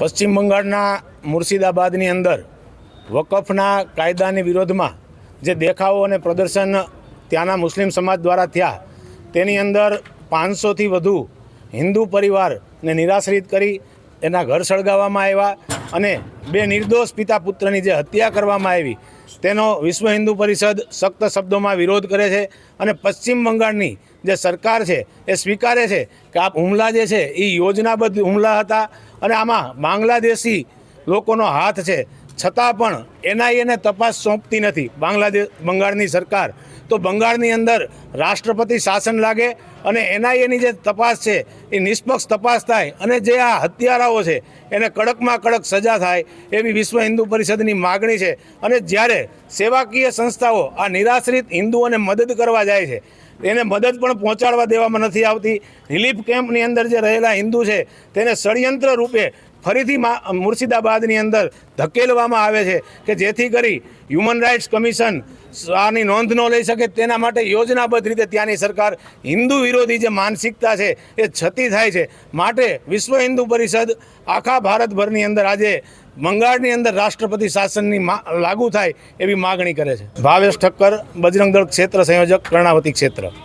પશ્ચિમ બંગાળના મુર્શિદાબાદની અંદર વકફના કાયદાની વિરોધમાં જે દેખાવો અને પ્રદર્શન ત્યાંના મુસ્લિમ સમાજ દ્વારા થયા, તેની અંદર પાંચસોથી વધુ હિન્દુ પરિવારને નિરાશ્રિત કરી એના ઘર સળગાવવામાં આવ્યા અને બે નિર્દોષ પિતા પુત્રની જે હત્યા કરવામાં આવી, તેનો વિશ્વ હિન્દુ પરિષદ સખ્ત શબ્દોમાં વિરોધ કરે છે અને પશ્ચિમ બંગાળની જે સરકાર છે, એ સ્વીકારે છે કે આ હુમલા જે છે એ યોજનાબદ્ધ હુમલા હતા અને આમાં બાંગ્લાદેશી લોકોનો હાથ છે. છતાં પણ એનઆઈએને તપાસ સોંપતી નથી. બાંગ્લાદેશ, બંગાળની સરકાર. તો બંગાળની અંદર રાષ્ટ્રપતિ શાસન લાગે અને એનઆઈએની જે તપાસ છે, એ નિષ્પક્ષ તપાસ થાય અને જે આ હત્યારાઓ છે, એને કડકમાં કડક સજા થાય એવી વિશ્વ હિન્દુ પરિષદની માગણી છે. અને જ્યારે સેવાકીય સંસ્થાઓ આ નિરાશ્રિત હિન્દુઓને મદદ કરવા જાય છે, એને મદદ પણ પહોંચાડવા દેવામાં નથી આવતી. રિલીફ કેમ્પની અંદર જે રહેલા હિન્દુ છે, તેને ષડયંત્ર રૂપે ફરીથી મુર્શિદાબાદની અંદર ધકેલવામાં આવે છે કે જેથી કરી હ્યુમન રાઇટ્સ કમિશન આની નોંધ ન લઈ શકે. તેના માટે યોજનાબદ્ધ રીતે ત્યાંની સરકાર હિન્દુ વિરોધી જે માનસિકતા છે એ છતી થાય છે. માટે વિશ્વ હિન્દુ પરિષદ આખા ભારતભરની અંદર આજે બંગાળની અંદર રાષ્ટ્રપતિ શાસનની મા- લાગુ થાય એવી માગણી કરે છે. ભાવેશ ઠક્કર બજરંગ દળ ક્ષેત્ર સંયોજક, કર્ણાવતી ક્ષેત્ર.